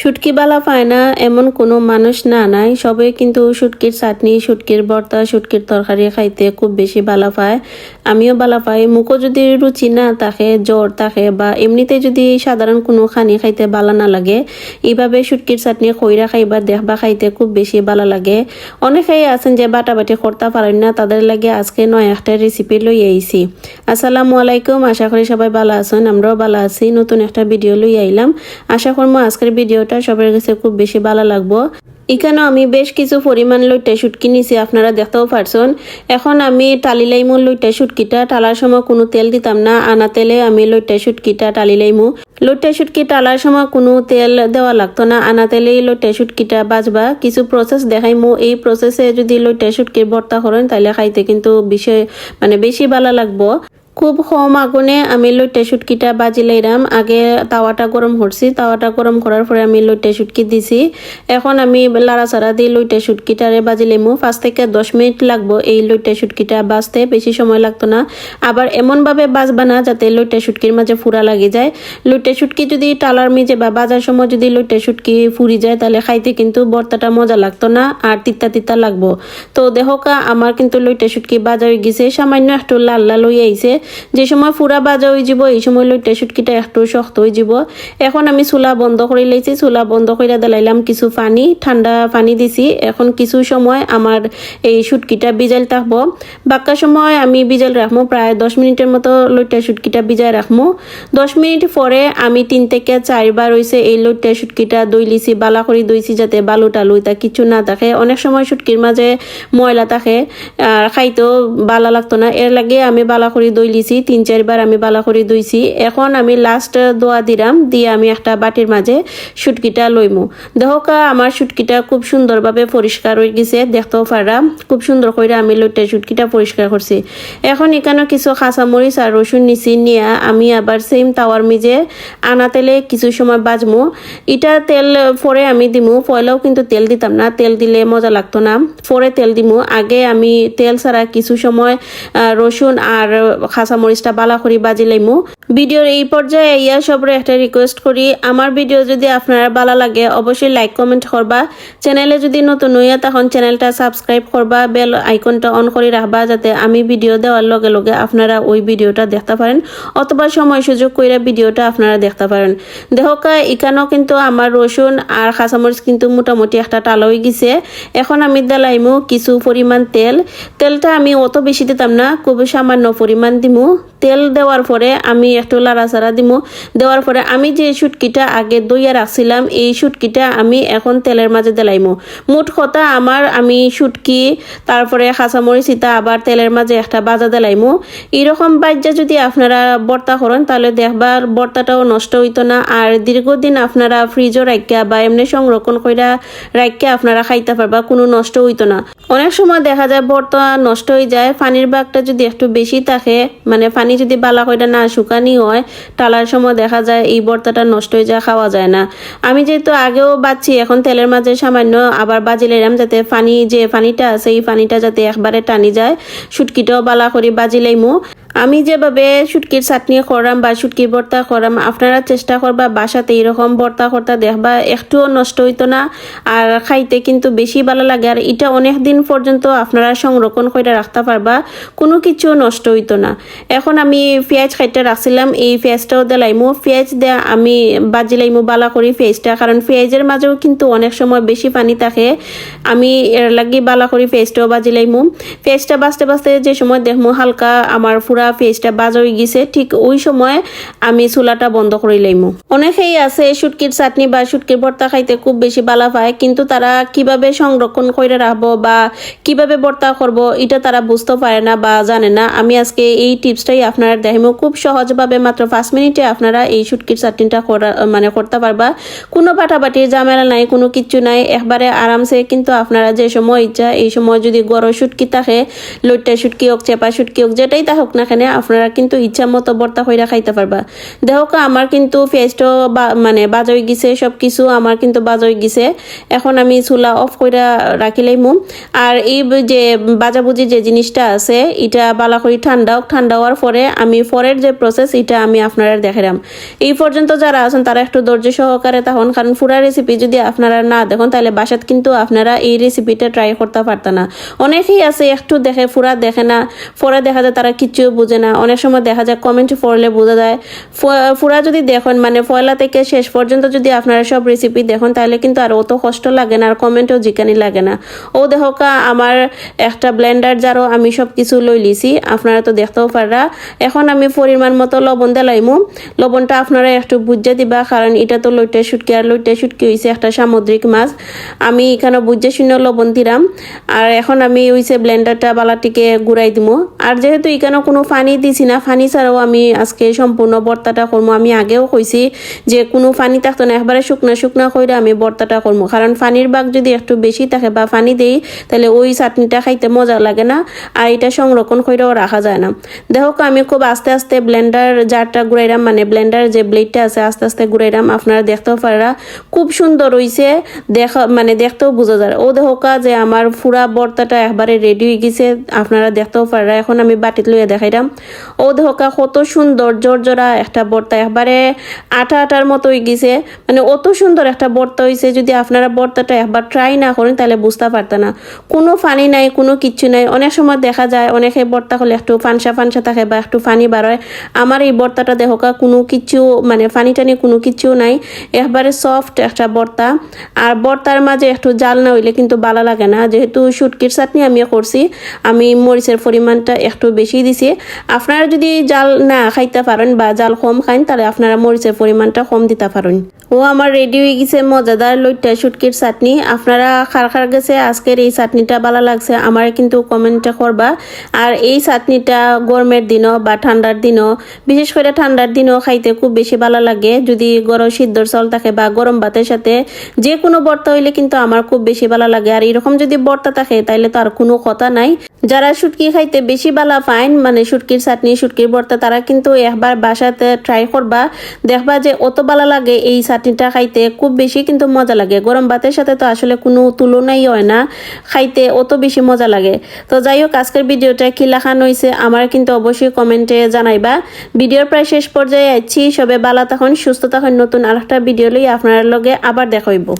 শুটকি বালা পায় না, এমন কোনো মানুষ না, নাই। সবাই কিন্তু শুটকির চাটনি শুটকির ভর্তা শুটকির তরকারি খাইতে খুব বেশি বালা পায়। আমিও বালা পাই। মুখও যদি রুচি না থাকে, জ্বর থাকে বা এমনিতে যদি সাধারণ কোনো খানি খাইতে বালা না লাগে, এইভাবে শুটকির চাটনি খৈরা খাইবা, দেখবা খাইতে খুব বেশি বালা লাগে। অনেকেই আছেন যে বাটাবাটি করতে পারেন না, তাদের লাগে আজকে নয়, একটা রেসিপি লই আইছি। আসসালামু আলাইকুম, আশা করি সবাই ভালো আছেন, আমরাও ভালো আছি। নতুন একটা ভিডিও লই আইলাম। আশা করব আজকের ভিডিওটা সবার কাছে খুব বেশি ভালো লাগবো। এখানেও আমি বেশ কিছু পরিমাণ লইটা শুটকি নিছি, আপনারা দেখতেও পারছেন। এখন আমি টালি লাইমু লইটা শুটকিটা টালার সময় কোনো তেল দিতাম না, আনা তেলে আমি লইটা টালি লাইমু। লইটা শুটকি টালার সময় কোনো তেল দেওয়া লাগতো না, আনা তেলেই লইটা শুটকিটা বাজবা। কিছু প্রসেস দেখাইমু, এই প্রসেসে যদি লইটা শুটকির ভর্তা করেন তাহলে খাইতে কিন্তু বিষয় মানে বেশি ভালো লাগবো। খুব কম আগুনে আমি লইটে শুটকিটা বাজি লাইরাম। আগে তাওয়াটা গরম করছি, তাওয়াটা গরম করার পরে আমি লইটে শুটকি দিছি। এখন আমি লাড়াচাড়া দিয়ে লইটে শুটকিটারে বাজি লেমু পাঁচ থেকে দশ মিনিট লাগবো এই লইটে শুটকিটা বাজতে, বেশি সময় লাগতো না। আবার এমনভাবে বাজবা না যাতে লইটে শুটকির মাঝে ফুরা লাগে যায়। লইটে শুটকি যদি টালার মিজে বা বাজার সময় যদি লইটে শুটকি ফুরি যায়, তাহলে খাইতে কিন্তু বর্তাটা মজা লাগতো না আর তিতা তিতা লাগবো। তো দেখোকা আমার কিন্তু লইটে শুটকি বাজা হয়ে গেছে। সামান্য একটু লাল লাল হয়ে আইছে। যে সময় ফুরা বাজা হয়ে যাব, এই সময় লইটে শুটকিটা একটু শক্ত হয়ে যাব। এখন আমি চুলা বন্ধ করে লাইছি চুলা বন্ধ করে দিলাইলাম কিছু পানি ঠান্ডা পানি দিছি। এখন কিছু সময় আমার এই শুটকিটা বিজাল থাকব। বাক্কা সময় আমি বিজাল রাখব প্রায় দশ মিনিটের মতো লইটে শুটকিটা বিজায় রাখব দশ মিনিট পরে আমি তিন থেকে চারবার হয়েছে এই লইটে শুটকিটা দই লিছি, বালা করে দইছি যাতে বালু টালু তা কিছু না থাকে। অনেক সময় শুটকির মাঝে ময়লা থাকে, আর খাইতেও বালা লাগতো না। এর লাগে আমি বালা করে দই লিছি তিন, চারবার আমি বালা করে দইছি এখন আমি লাস্ট দোয়া দিলাম দিয়ে আমি একটা বাটির মাঝে শুটকিটা লইমু। দেখোকা আমার শুটকিটা খুব সুন্দরভাবে পরিষ্কার হয়ে গেছে, দেখতেও পারা খুব সুন্দর করে আমি লইটে শুটকিটা পরিষ্কার করছি। এখন এখানে কিছু কাঁচামরিচ আর রসুন নিছি নিয়ে আমি আবার সেম তাওয়ার মিজে আনা তেলে কিছু সময় বাজমু। এটা তেল পরে আমি দিমু, পয়লাও কিন্তু তেল দিতাম না, তেল দিলে মজা লাগতো না। পরে তেল দিমু। আগে আমি তেল ছাড়া কিছু সময় রসুন আর কাঁচামরিচটা বালা করি বাজি লাইমু। ভিডিওর এই পর্যায়ে ইয়া সবরে একটা রিকোয়েস্ট করি, আমার ভিডিও যদি আপনারা ভালো লাগে, অবশ্যই লাইক কমেন্ট করবা। চ্যানেলে যদি নতুন হইয়া, তখন চ্যানেলটা সাবস্ক্রাইব করবা বেল আইকনটা অন করে রাখবা, যাতে আমি ভিডিও দেওয়ার লগে লগে আপনারা ওই ভিডিওটা দেখতে পারেন, অথবা সময় সুযোগ কইরা ভিডিওটা আপনারা দেখতে পারেন। দেখোকা এখানেও কিন্তু আমার রসুন আর কাঁচামরিচ কিন্তু মোটামুটি একটা টালা হয়ে গেছে। এখন আমি দেলাইমু কিছু পরিমাণ তেল। তেলটা আমি অত বেশি দিতাম না খুব সামান্য পরিমাণ দিমু তেল দেওয়ার পরে আমি একটু লাড়াচাড়া দিব দেওয়ার পরে আমি যে শুটকিটা আগে দইয়া রাখছিলাম, এই শুটকিটা আমি এখন তেলের মাঝে দেলাইমু। মোট কথা আমার আমি শুটকি, তারপরে কাঁচামরিচ ইতা আবার তেলের মাঝে একটা বাজা দেলাইমু। এরকম বাজ্যা যদি আপনারা বর্তা করেন, তাহলে দেখবার বর্তাটাও নষ্ট হইতো না। আর দীর্ঘদিন আপনারা ফ্রিজও রাখিয়া বা এমনি সংরক্ষণ কইরা রাখিয়া আপনারা খাইতে পারবা, কোনো নষ্ট হইতো না। অনেক সময় দেখা যায় বর্তা নষ্ট হয়ে যায়, পানির বাগটা যদি একটু বেশি থাকে মানে পানি যদি বালা কইটা না শুকানি হয় টালার সময় দেখা যায় এই বর্তাটা নষ্ট হয়ে যায়, খাওয়া যায় না। আমি যেহেতু আগেও বাচ্ছি, এখন তেলের মাঝে সামান্য আবার বাজি লাইলাম যাতে পানি যে পানিটা আছে, এই পানিটা যাতে একবারে টানি যায় শুটকিটাও বালা করি করে বাজিলাইমু আমি যেভাবে শুটকির চাটনি করাম বা শুটকির ভর্তা করাম আপনারা চেষ্টা করবা বাসাতে এরকম ভর্তা করতা দেখবা, একটুও নষ্ট হইতো না। আর খাইতে কিন্তু বেশি ভালো লাগে, আর এটা অনেক দিন পর্যন্ত আপনারা সংরক্ষণ করে রাখতে পারবা, কোনো কিছু নষ্ট হইতো না। এখন আমি পেঁয়াজ খাইতে রাখছিলাম, এই পেঁয়াজটাও দিলাইমু। পেঁয়াজ দেয়া আমি বাজিলাইমু বালা করি পেঁয়াজটা, কারণ পেঁয়াজের মাঝেও কিন্তু অনেক সময় বেশি পানি থাকে। আমি এর লাগি বালা করি পেঁয়াজটাও বাজিলাইমু পেঁয়াজটা বাঁচতে বাঁচতে যে সময় দেখমু, হালকা আমার পুরা পেঁয়াজটা বাজ হয়ে গেছে, ঠিক ওই সময় আমি চুলাটা বন্ধ করে লাইমু। অনেকেই আছে শুটকির চাটনি বা শুটকির ভর্তা খাইতে খুব বেশি বালা পায়, কিন্তু তারা কীভাবে সংরক্ষণ করে রাখব বা কীভাবে ভর্তা করব, এটা তারা বুঝতে পারে না বা জানে না। আমি আজকে এই টিপসটাই আপনারা দেখাইমু। খুব সহজভাবে মাত্র পাঁচ মিনিটে আপনারা এই শুটকির চাটনিটা করা মানে করতে পারবা। কোনো বাটাবাটির ঝামেলা নাই, কোনো কিচ্ছু নাই, একবারে আরামসে, কিন্তু আপনারা যে সময় ইচ্ছা, এই সময় যদি গরম শুটকি থাকে, লইট্টা শুটকি হোক, চেপা শুটকি হোক, যেটাই তা হোক না এখানে আপনারা কিন্তু ইচ্ছা মতো বর্তা হইরা খাইতে পারবা। দেখো আমার কিন্তু ফেসটাও বা- মানে বাজ হয়ে গেছে সব কিছু আমার কিন্তু বাজ হয়ে গেছে। এখন আমি চুলা অফ কইরা রাখিলাই মু আর এই যে বাজাবুজি যে জিনিসটা আছে, এটা বালা করি ঠান্ডা হোক ঠান্ডা হওয়ার পরে আমি পরের যে প্রসেস এটা আমি আপনারা দেখালাম এই পর্যন্ত যারা আছেন, তারা একটু ধৈর্য সহকারে তখন কারণ ফুরা রেসিপি যদি আপনারা না দেখুন, তাহলে বাসাত কিন্তু আপনারা এই রেসিপিটা ট্রাই করতে পারতেন না। অনেকেই আছে, একটু দেখে ফুরা দেখে না, পরে দেখা যায় তারা কিচ্ছু বুঝে না। অনেক সময় দেখা যায় কমেন্ট পড়লে বোঝা যায়। ফুরা যদি দেখেন মানে পয়লা থেকে শেষ পর্যন্ত যদি আপনারা সব রেসিপি দেখুন, তাহলে কিন্তু আর অত কষ্ট লাগে না, আর কমেন্টও জিকানি লাগে না। ও দেখোকা আমার একটা ব্লেন্ডার যারও আমি সব কিছু লই লিছি। আপনারা তো দেখতেও পাররা। এখন আমি পরিমাণ মতো লবণ দিলাইমু লবণটা আপনারা একটু বুঝে দিবা, কারণ এটা তো লইটে শুটকি, আর লইটে শুটকি হয়েছে একটা সামুদ্রিক মাছ। আমি এখানে বুঝে শূন্য লবণ দিলাম। আর এখন আমি হইছে ব্লেন্ডারটা বালাটিকে ঘুরাই দিমু। আর যেহেতু এখানে কোনো পানি দিছি না ফানি ছাড়াও আমি আজকে সম্পূর্ণ বর্তাটা করব আমি আগেও কইছি যে কোনো পানি থাকতো না একবারে শুকনা শুকনা করে আমি বর্তাটা করব কারণ পানির বাগ যদি একটু বেশি থাকে বা পানি দেই, তাহলে ওই চাটনিটা খাইতে মজা লাগে না আর এটা সংরক্ষণ করেও রাখা যায় না। দেখো আমি খুব আস্তে আস্তে ব্লেন্ডার জারটা ঘুরাইলাম মানে ব্লেন্ডার যে ব্লেডটা আছে, আস্তে আস্তে ঘুরাইলাম আপনারা দেখতেও পারা খুব সুন্দর হইছে দেখা মানে দেখতেও বোঝা যায়। ও দেখোকা যে আমার ফুরা বর্তাটা একবারে রেডি হয়ে গেছে। আপনারা দেখতেও পারা এখন আমি বাটিত লইয়া দেখাইলাম ও দেখোকা কত সুন্দর জোরজোড়া একটা বর্তা। একবারে আটা আটার মতো গেছে। মানে অত সুন্দর একটা বর্তা হয়েছে যদি আপনারা বর্তাটা একবার ট্রাই না করেন, তাহলে বুঝতে পারতেন না। কোনো পানি নাই, কোনো কিচ্ছু নাই। অনেক সময় দেখা যায়, অনেকে বর্তা হলে একটু ফানসা ফানসা থাকে বা একটু পানি বাড়ায়। আমার এই বর্তাটা দেখোকা কোনো কিছু মানে পানি টানি কোনো কিছু নাই। একবারে সফট একটা বর্তা। আর বর্তার মাঝে একটু জাল না হইলে কিন্তু ভালো লাগে না। যেহেতু শুটকির চাটনি আমি করছি, আমি মরিচের পরিমাণটা একটু বেশি দিছি। আপনারা যদি জাল না খাইতে পারেন বা জাল কম খাইন, তাহলে আপনারা মরিচের পরিমাণটা কম দিতে পারেন। ও, আমার রেডি হয়ে গেছে মজাদার লইটা শুটকির চাটনি। আপনারা খার খার গেছে, আজকের এই চাটনিটা ভালো লাগছে, আমার কিন্তু কমেন্টটা করবা। আর এই চাটনিটা গরমের দিনও বা ঠান্ডার দিনও, বিশেষ করে ঠান্ডার দিনও খাইতে খুব বেশি ভালো লাগে। যদি গরম সিদ্ধর চল থাকে বা গরম ভাতের সাথে যে কোনো বর্তা হইলে কিন্তু আমার খুব বেশি ভালো লাগে। আর এরকম যদি বর্তা থাকে, তাইলে তো আর কোনো কথা নাই। যারা শুটকি খাইতে বেশি বালা পাইন মানে শুটকির চাটনি, শুটকির ভর্তা তারা কিন্তু একবার বাসাতে ট্রাই করবা। দেখবা যে অত ভালো লাগে এই চাটনিটা খাইতে, খুব বেশি কিন্তু মজা লাগে। গরম ভাতের সাথে তো আসলে কোনো তুলনাই হয় না। খাইতে অত বেশি মজা লাগে। তো যাই হোক, আজকের ভিডিওটা কি লেখানো হয়েছে আমার কিন্তু অবশ্যই কমেন্টে জানাইবা। ভিডিওর প্রায় শেষ পর্যায়ে আছি সবে বালা তখন সুস্থ তখন নতুন আরেকটা ভিডিও লই আপনার লগে আবার দেখা হইব।